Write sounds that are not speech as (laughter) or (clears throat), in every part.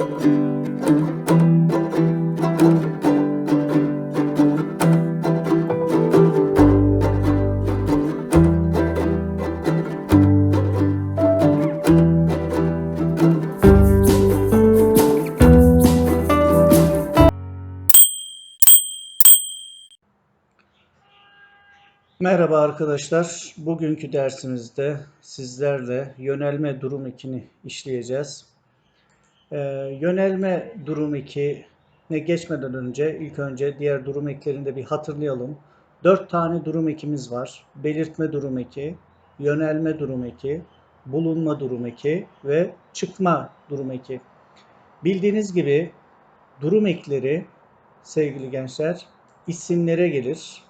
Merhaba arkadaşlar. Bugünkü dersimizde sizlerle yönelme durum 2'ni işleyeceğiz. Ee, yönelme durum 2'ne geçmeden önce ilk önce diğer durum eklerini de bir hatırlayalım. 4 tane durum ekimiz var. Belirtme durum eki, yönelme durum eki, bulunma durum eki ve çıkma durum eki. Bildiğiniz gibi durum ekleri sevgili gençler isimlere gelir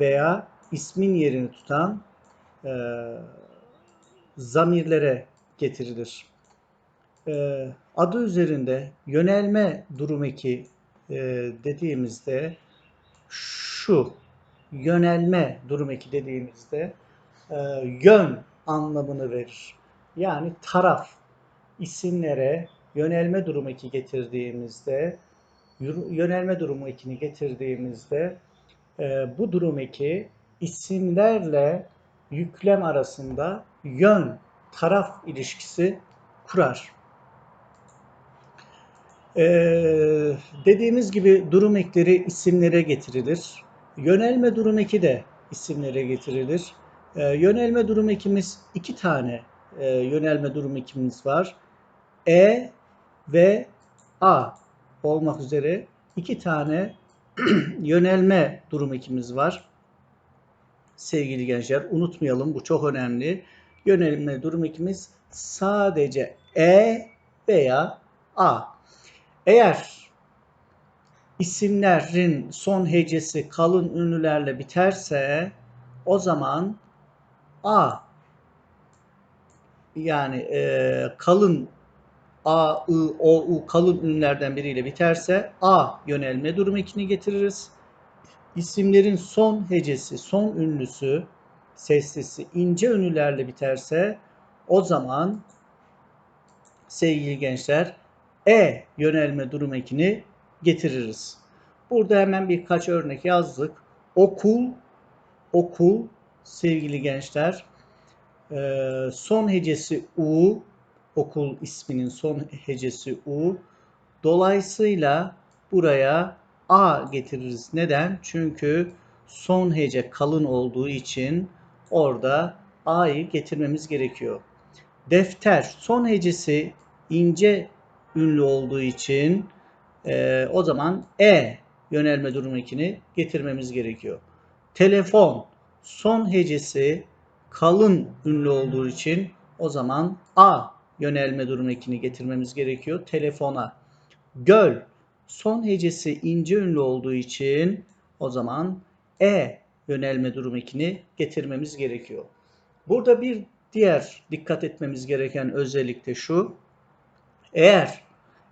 veya ismin yerini tutan e, zamirlere getirilir. E, adı üzerinde yönelme durum eki e, dediğimizde şu yönelme durum eki dediğimizde e, yön anlamını verir. Yani taraf isimlere yönelme durum eki getirdiğimizde yönelme durumu ekini getirdiğimizde bu durum eki isimlerle yüklem arasında yön, taraf ilişkisi kurar. E, dediğimiz gibi durum ekleri isimlere getirilir. Yönelme durum eki de isimlere getirilir. E, yönelme durum ekimiz iki tane e, yönelme durum ekimiz var. E ve A olmak üzere iki tane (clears throat) yönelme durum ekimiz var. Sevgili gençler unutmayalım bu çok önemli. Yönelme durum ekimiz sadece E veya A. Eğer isimlerin son hecesi kalın ünlülerle biterse o zaman A yani e, kalın A, I, O, U kalın ünlülerden biriyle biterse A yönelme durum ekini getiririz. İsimlerin son hecesi, son ünlüsü, seslisi ince ünlülerle biterse o zaman sevgili gençler E yönelme durum ekini getiririz. Burada hemen birkaç örnek yazdık. Okul, okul sevgili gençler e, son hecesi U, okul isminin son hecesi U. Dolayısıyla buraya A getiririz. Neden? Çünkü son hece kalın olduğu için orada A'yı getirmemiz gerekiyor. Defter son hecesi ince ünlü olduğu için e, o zaman E yönelme durum ekini getirmemiz gerekiyor. Telefon son hecesi kalın ünlü olduğu için o zaman A yönelme durum ekini getirmemiz gerekiyor telefona. Göl son hecesi ince ünlü olduğu için o zaman E yönelme durum ekini getirmemiz gerekiyor. Burada bir diğer dikkat etmemiz gereken özellik de şu. Eğer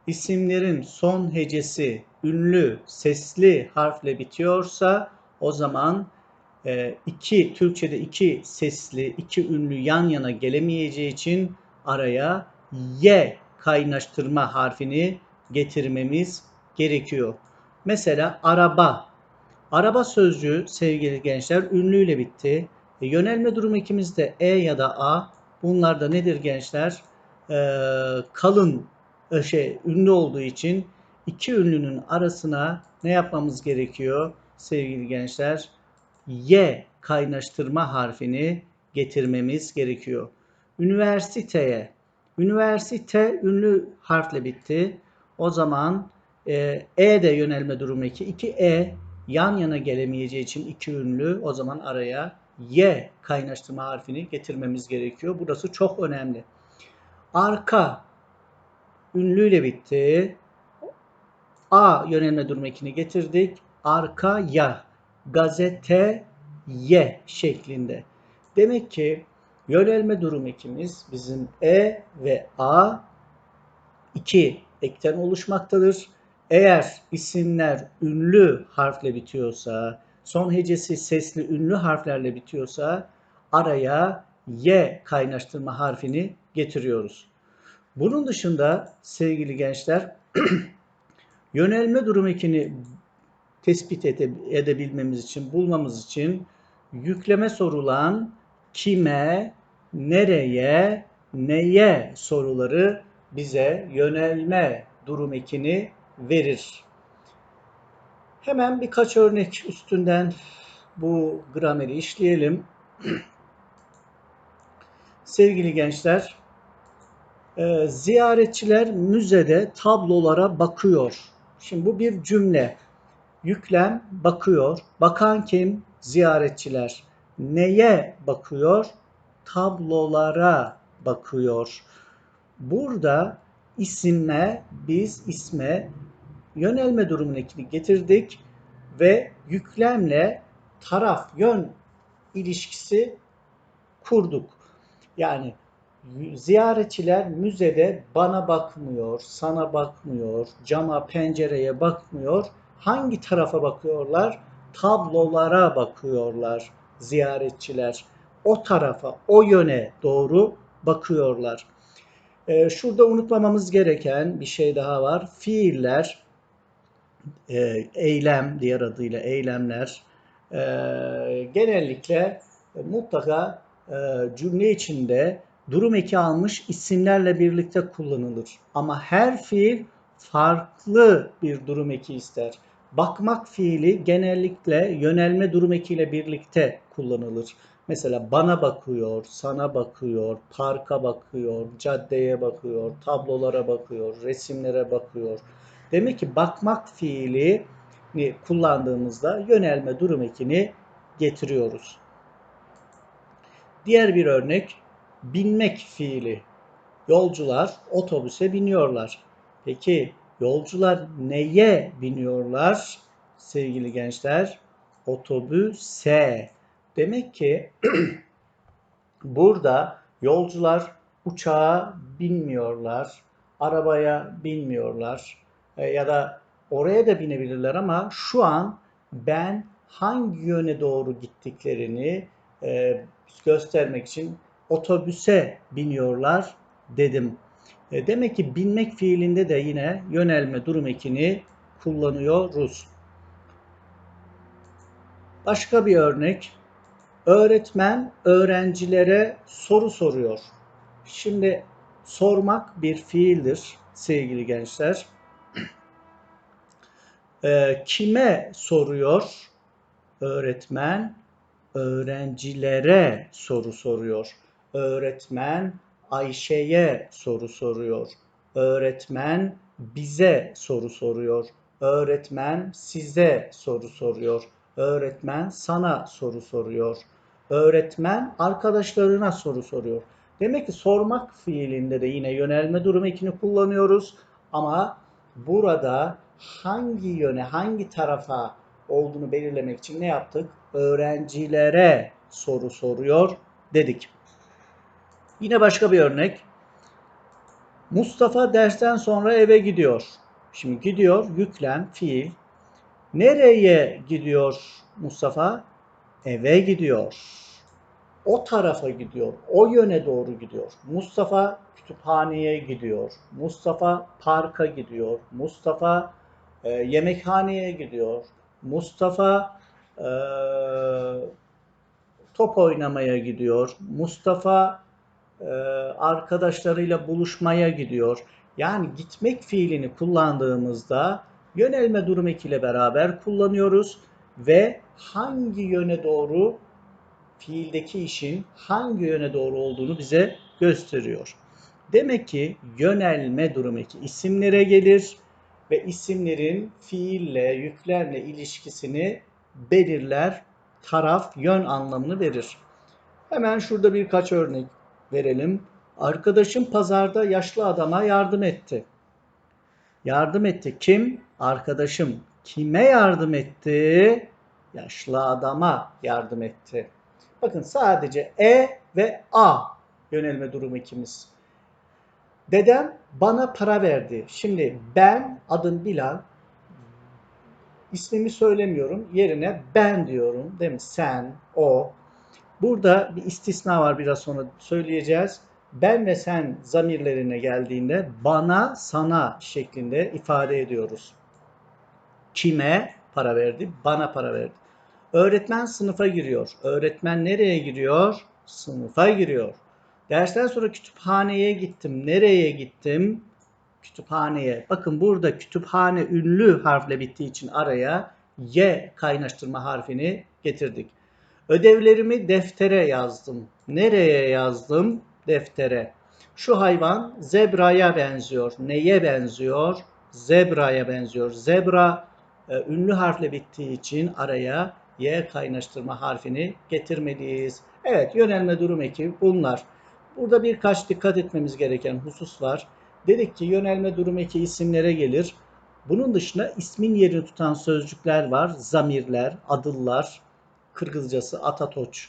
isimlerin son hecesi ünlü, sesli harfle bitiyorsa o zaman e, iki Türkçe'de iki sesli, iki ünlü yan yana gelemeyeceği için araya y kaynaştırma harfini getirmemiz gerekiyor. Mesela araba. Araba sözcüğü sevgili gençler ünlüyle bitti. E, yönelme durum ikimizde e ya da a. Bunlar da nedir gençler? E, kalın şey ünlü olduğu için iki ünlünün arasına ne yapmamız gerekiyor sevgili gençler? Y kaynaştırma harfini getirmemiz gerekiyor. Üniversiteye. Üniversite ünlü harfle bitti. O zaman e, e de yönelme durumu 2. 2 E yan yana gelemeyeceği için iki ünlü. O zaman araya Y kaynaştırma harfini getirmemiz gerekiyor. Burası çok önemli. Arka ünlüyle bitti. A yönelme durum ekini getirdik. Arka ya gazete ye şeklinde. Demek ki yönelme durum ekimiz bizim E ve A iki ekten oluşmaktadır. Eğer isimler ünlü harfle bitiyorsa, son hecesi sesli ünlü harflerle bitiyorsa araya y kaynaştırma harfini getiriyoruz. Bunun dışında sevgili gençler (clears throat) yönelme durum ekini tespit ede- edebilmemiz için, bulmamız için yükleme sorulan kime, nereye, neye soruları bize yönelme durum ekini verir. Hemen birkaç örnek üstünden bu grameri işleyelim. (clears throat) Sevgili gençler, e, ziyaretçiler müzede tablolara bakıyor. Şimdi bu bir cümle. Yüklem bakıyor. Bakan kim? Ziyaretçiler. Neye bakıyor? Tablolara bakıyor. Burada isime biz isme yönelme durumunu getirdik ve yüklemle taraf yön ilişkisi kurduk. Yani ziyaretçiler müzede bana bakmıyor, sana bakmıyor, cama, pencereye bakmıyor. Hangi tarafa bakıyorlar? Tablolara bakıyorlar ziyaretçiler. O tarafa, o yöne doğru bakıyorlar. Ee, şurada unutmamamız gereken bir şey daha var. Fiiller, e, eylem diğer adıyla eylemler e, genellikle mutlaka e, cümle içinde durum eki almış isimlerle birlikte kullanılır. Ama her fiil farklı bir durum eki ister. Bakmak fiili genellikle yönelme durum ekiyle birlikte kullanılır. Mesela bana bakıyor, sana bakıyor, parka bakıyor, caddeye bakıyor, tablolara bakıyor, resimlere bakıyor. Demek ki bakmak fiili kullandığımızda yönelme durum ekini getiriyoruz. Diğer bir örnek binmek fiili. Yolcular otobüse biniyorlar. Peki yolcular neye biniyorlar sevgili gençler? Otobüse. Demek ki (clears throat) burada yolcular uçağa binmiyorlar, arabaya binmiyorlar e, ya da oraya da binebilirler ama şu an ben hangi yöne doğru gittiklerini e, göstermek için otobüse biniyorlar dedim. E, demek ki binmek fiilinde de yine yönelme durum ekini kullanıyoruz. Başka bir örnek. Öğretmen öğrencilere soru soruyor. Şimdi sormak bir fiildir sevgili gençler. E, kime soruyor? Öğretmen öğrencilere soru soruyor. Öğretmen Ayşe'ye soru soruyor. Öğretmen bize soru soruyor. Öğretmen size soru soruyor. Öğretmen sana soru soruyor. Öğretmen arkadaşlarına soru soruyor. Demek ki sormak fiilinde de yine yönelme durum ekini kullanıyoruz. Ama burada hangi yöne, hangi tarafa olduğunu belirlemek için ne yaptık? Öğrencilere soru soruyor dedik. Yine başka bir örnek. Mustafa dersten sonra eve gidiyor. Şimdi gidiyor, yüklem, fiil. Nereye gidiyor Mustafa? Eve gidiyor. O tarafa gidiyor. O yöne doğru gidiyor. Mustafa kütüphaneye gidiyor. Mustafa parka gidiyor. Mustafa e, yemekhaneye gidiyor. Mustafa e, top oynamaya gidiyor. Mustafa arkadaşlarıyla buluşmaya gidiyor. Yani gitmek fiilini kullandığımızda yönelme durum ekiyle beraber kullanıyoruz ve hangi yöne doğru fiildeki işin hangi yöne doğru olduğunu bize gösteriyor. Demek ki yönelme durum eki isimlere gelir ve isimlerin fiille, yüklerle ilişkisini belirler, taraf, yön anlamını verir. Hemen şurada birkaç örnek verelim. Arkadaşım pazarda yaşlı adama yardım etti. Yardım etti. Kim? Arkadaşım. Kime yardım etti? Yaşlı adama yardım etti. Bakın sadece E ve A yönelme durumu ikimiz. Dedem bana para verdi. Şimdi ben adım Bilal. İsmimi söylemiyorum. Yerine ben diyorum. Değil mi? Sen, o. Burada bir istisna var biraz sonra söyleyeceğiz. ben ve sen zamirlerine geldiğinde bana, sana şeklinde ifade ediyoruz. Kime para verdi? Bana para verdi. Öğretmen sınıfa giriyor. Öğretmen nereye giriyor? Sınıfa giriyor. Dersten sonra kütüphaneye gittim. Nereye gittim? Kütüphaneye. Bakın burada kütüphane ünlü harfle bittiği için araya y kaynaştırma harfini getirdik. Ödevlerimi deftere yazdım. Nereye yazdım? Deftere. Şu hayvan zebraya benziyor. Neye benziyor? Zebraya benziyor. Zebra e, ünlü harfle bittiği için araya y kaynaştırma harfini getirmeliyiz. Evet yönelme durum eki bunlar. Burada birkaç dikkat etmemiz gereken husus var. Dedik ki yönelme durum eki isimlere gelir. Bunun dışında ismin yerini tutan sözcükler var. Zamirler, adıllar, Kırgızcası Atatoç.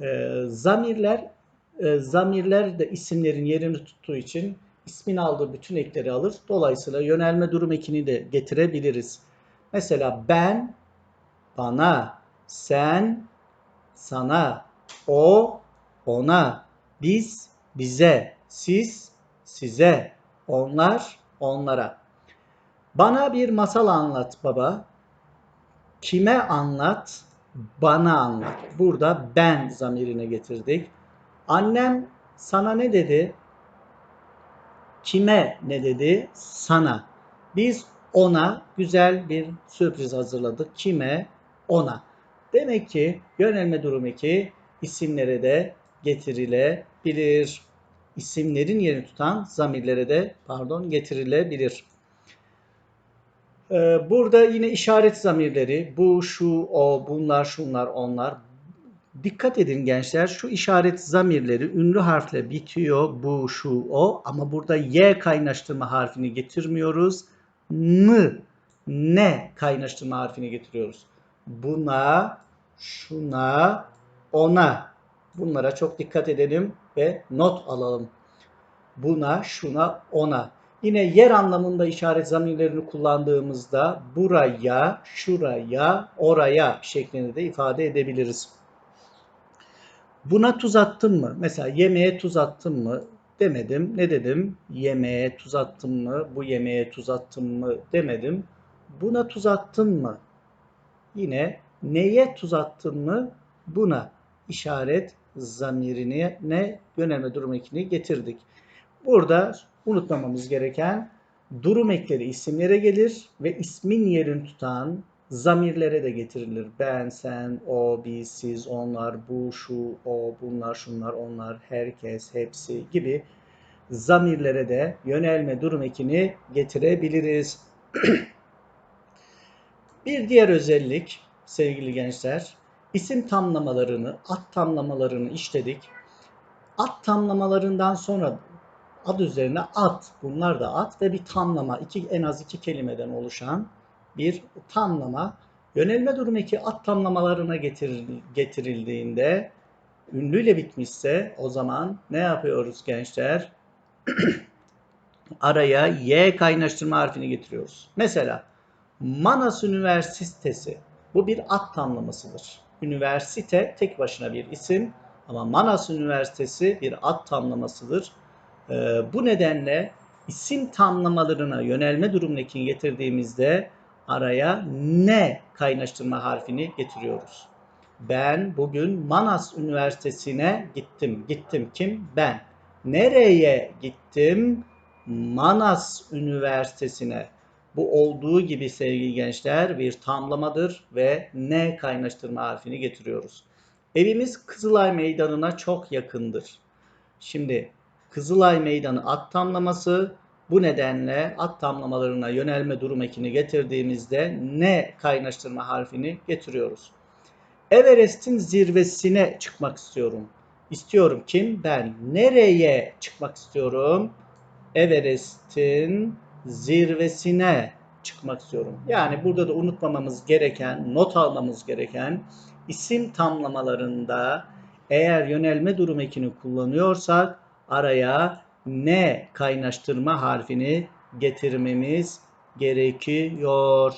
E, zamirler e, zamirler de isimlerin yerini tuttuğu için ismin aldığı bütün ekleri alır. Dolayısıyla yönelme durum ekini de getirebiliriz. Mesela ben, bana, sen, sana, o, ona, biz, bize, siz, size, onlar, onlara. Bana bir masal anlat baba. Kime anlat? Bana anlat. Burada ben zamirine getirdik. Annem sana ne dedi? Kime ne dedi? Sana. Biz ona güzel bir sürpriz hazırladık. Kime? Ona. Demek ki yönelme durum 2 isimlere de getirilebilir. İsimlerin yerini tutan zamirlere de pardon getirilebilir. Ee, burada yine işaret zamirleri bu, şu, o, bunlar, şunlar, onlar. Dikkat edin gençler şu işaret zamirleri ünlü harfle bitiyor bu, şu, o ama burada y kaynaştırma harfini getirmiyoruz. N, ne kaynaştırma harfini getiriyoruz. Buna, şuna, ona. Bunlara çok dikkat edelim ve not alalım. Buna, şuna, ona. Yine yer anlamında işaret zamirlerini kullandığımızda buraya, şuraya, oraya şeklinde de ifade edebiliriz. Buna tuz attın mı? Mesela yemeğe tuz attın mı? Demedim. Ne dedim? Yemeğe tuz attın mı? Bu yemeğe tuz attın mı? Demedim. Buna tuz attın mı? Yine neye tuz attın mı? Buna işaret zamirine ne yönelme durum ekini getirdik. Burada unutmamamız gereken durum ekleri isimlere gelir ve ismin yerini tutan zamirlere de getirilir. Ben, sen, o, biz, siz, onlar, bu, şu, o, bunlar, şunlar, onlar, herkes, hepsi gibi zamirlere de yönelme durum ekini getirebiliriz. (clears throat) Bir diğer özellik sevgili gençler, isim tamlamalarını, ad tamlamalarını işledik. Ad tamlamalarından sonra ad üzerine ad, bunlar da ad ve bir tamlama, iki, en az iki kelimeden oluşan bir tamlama. Yönelme durum eki ad tamlamalarına getirildiğinde ünlüyle bitmişse o zaman ne yapıyoruz gençler? (clears throat) Araya y kaynaştırma harfini getiriyoruz. Mesela Manas Üniversitesi bu bir ad tamlamasıdır. Üniversite tek başına bir isim ama Manas Üniversitesi bir ad tamlamasıdır. Ee, bu nedenle isim tamlamalarına yönelme durumundaki getirdiğimizde araya ne kaynaştırma harfini getiriyoruz. Ben bugün Manas Üniversitesi'ne gittim. Gittim kim? Ben. Nereye gittim? Manas Üniversitesi'ne. Bu olduğu gibi sevgili gençler bir tamlamadır ve ne kaynaştırma harfini getiriyoruz. Evimiz Kızılay Meydanı'na çok yakındır. Şimdi Kızılay Meydanı at tamlaması bu nedenle at tamlamalarına yönelme durum ekini getirdiğimizde ne kaynaştırma harfini getiriyoruz. Everest'in zirvesine çıkmak istiyorum. İstiyorum kim? Ben. Nereye çıkmak istiyorum? Everest'in zirvesine çıkmak istiyorum. Yani burada da unutmamamız gereken, not almamız gereken isim tamlamalarında eğer yönelme durum ekini kullanıyorsak araya ne kaynaştırma harfini getirmemiz gerekiyor.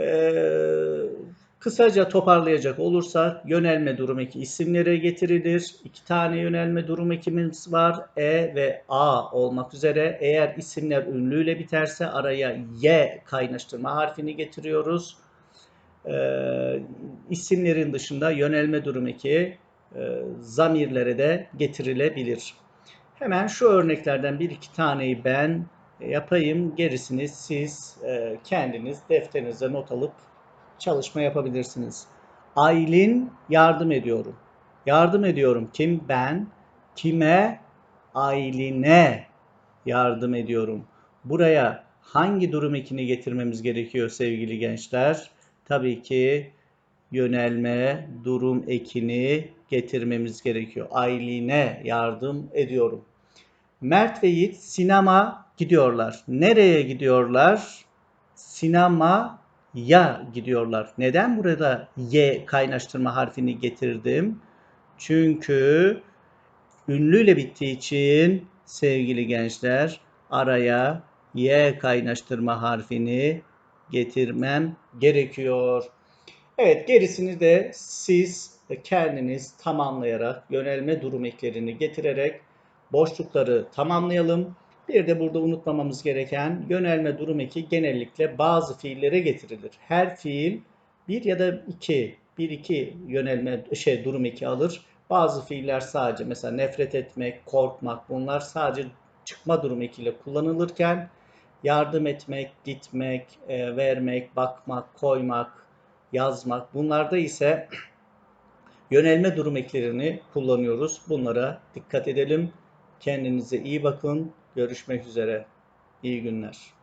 Ee, Kısaca toparlayacak olursak yönelme durum eki isimlere getirilir. İki tane yönelme durum ekimiz var. E ve A olmak üzere. Eğer isimler ünlüyle biterse araya Y kaynaştırma harfini getiriyoruz. Ee, isimlerin dışında yönelme durum eki e, zamirlere de getirilebilir. Hemen şu örneklerden bir iki taneyi ben yapayım. Gerisini siz e, kendiniz defterinize not alıp çalışma yapabilirsiniz. Aylin yardım ediyorum. Yardım ediyorum. Kim? Ben. Kime? Aylin'e yardım ediyorum. Buraya hangi durum ekini getirmemiz gerekiyor sevgili gençler? Tabii ki yönelme durum ekini getirmemiz gerekiyor. Aylin'e yardım ediyorum. Mert ve Yiğit sinema gidiyorlar. Nereye gidiyorlar? Sinemaya gidiyorlar. Neden burada Y kaynaştırma harfini getirdim? Çünkü ünlüyle bittiği için sevgili gençler araya Y kaynaştırma harfini getirmem gerekiyor. Evet gerisini de siz kendiniz tamamlayarak yönelme durum eklerini getirerek boşlukları tamamlayalım. Bir de burada unutmamamız gereken yönelme durum eki genellikle bazı fiillere getirilir. Her fiil bir ya da iki, bir iki yönelme şey durum eki alır. Bazı fiiller sadece mesela nefret etmek, korkmak bunlar sadece çıkma durum ekiyle kullanılırken yardım etmek, gitmek, e, vermek, bakmak, koymak, yazmak bunlarda ise yönelme durum eklerini kullanıyoruz. Bunlara dikkat edelim. Kendinize iyi bakın. Görüşmek üzere. İyi günler.